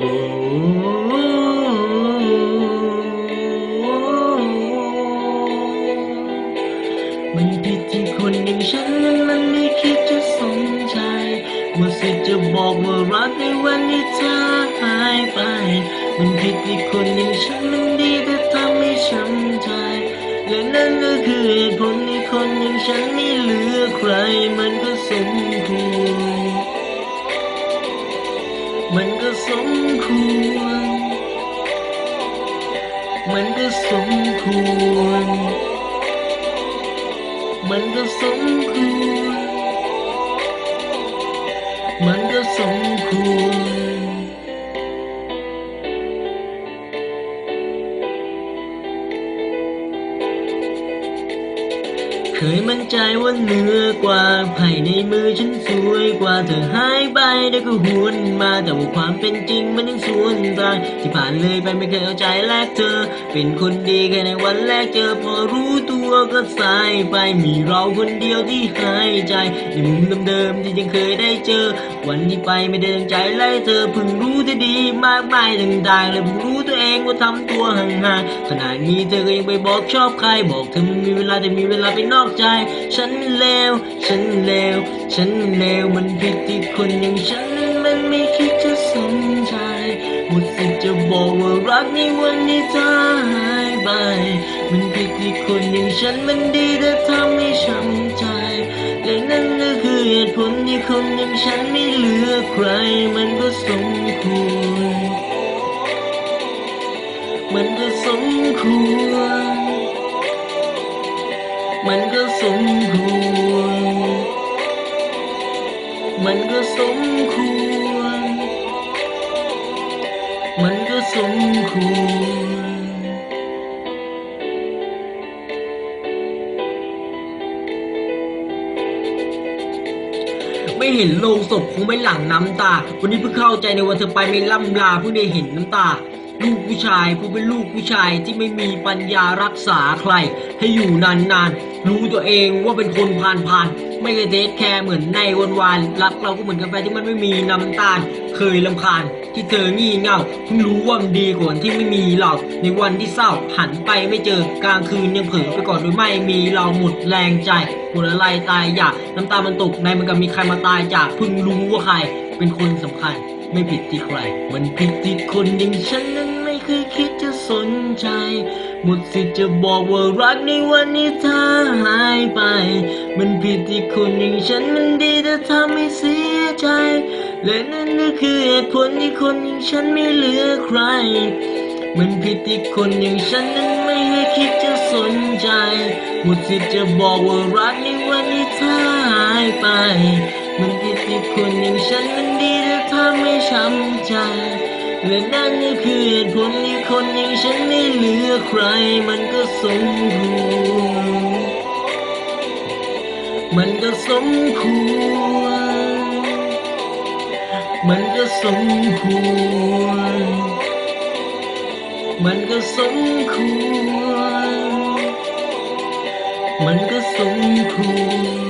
มันผิดที่คนอย่างฉันมันไม่คิดจะสนใจว่าสิจะบอกว่ารักในวันที่เธอหายไป มันผิดที่คนอย่างฉันมันดีแต่ทำให้ช้ำใจ และนั่นก็คือผลที่คนอย่างฉันไม่เหลือใครมันก็สมควร มันก็สมควรมันก็สมคว เคยมั่นใจว่าเหนือกว่าไพ่ในมือฉันสวยกว่าเธอหายไปแล้วก็หวนมาแต่ว่าความเป็นจริงมันยังสวนทางที่ผ่านเลยไปไม่เคยเอาใจแลกเธอ เป็นคนดีแค่ในวันแรกเจอพอรู้ตัวก็สายไปมีเราคนเดียวที่หายใจในมุมเดิมๆที่ยังเคยได้เจอ วันที่ไปไม่ได้ตั้งใจไล่เธอเพิ่งรู้ที่ดีมากมายต่างๆเลยเพิ่งรู้ตัวเองว่าทำตัวห่างๆขนาดนี้เธอก็ยังไปบอกชอบใครบอกเธอไม่มีเวลาแต่มีเวลาไปนอกใจ ฉันเลว ฉันเลว ฉันเลว มันผิดที่คนอย่างฉันมันไม่คิดจะสนใจหมดสิทธิ์จะบอกว่ารักในวันที่เธอหายไป มันผิดที่คนอย่างฉันมันดีแต่ทำให้ช้ำใจและนั่นก็คือเหตุผลที่คนอย่างฉันไม่เหลือใคร มันก็สมควร มันก็สมควร มันก็สมควร มันก็สมควร มันก็สมควร ไม่เห็นโลงศพคงไม่หลั่งน้ำตา วันนี้เพิ่งเข้าใจในวันเธอไปไม่ล่ำลาเพิ่งได้เห็นน้ำตา ลูกผู้ชายผู้เป็นลูกผู้ชายที่ไม่มีปัญญารักษาใคร ให้อยู่นานๆ รู้ตัวเองว่าเป็นคนผ่านๆ ไม่เคยเทคแคร์เหมือนในวันวานรักเราก็เหมือนกาแฟที่มันไม่มีน้ำตาล เคยลำคาญที่เธองี่เง่าเพิ่งรู้ว่ามันดีกว่าที่ไม่มีเราในวันที่เศร้าหันไปไม่เจอกลางคืนยังเผลอไปก่อนโดยไม่มีเราหมดแรงใจหมดอะไรตายอยากน้ำตามันตกในมันก็มีใครมาตายจากเพิ่งรู้ว่าใคร เป็นคนสำคัญ ไม่ผิดที่ใคร มันผิดที่คนอย่างฉันนั้นไม่เคยคิดจะสนใจ หมดสิทธิ์จะบอกว่ารักในวันนี้เธอหายไป มันผิดที่คนอย่างฉันมันดีแต่ทำให้เสียใจ และนั่นก็คือเหตุผลที่คนอย่างฉันไม่เหลือใคร มันผิดที่คนอย่างฉันนั้นไม่เคยคิดจะสนใจหมดสิทธิ์จะบอกว่ารักในวันที่เธอหายไป มันผิดที่คนอย่างฉัน ช้ำใจและนั่นก็คือเหตุผลที่คนอย่างฉันไม่เหลือใคร มันก็สมควรมันก็สมควรมันก็สมควรมันก็สมควรมันก็สมควร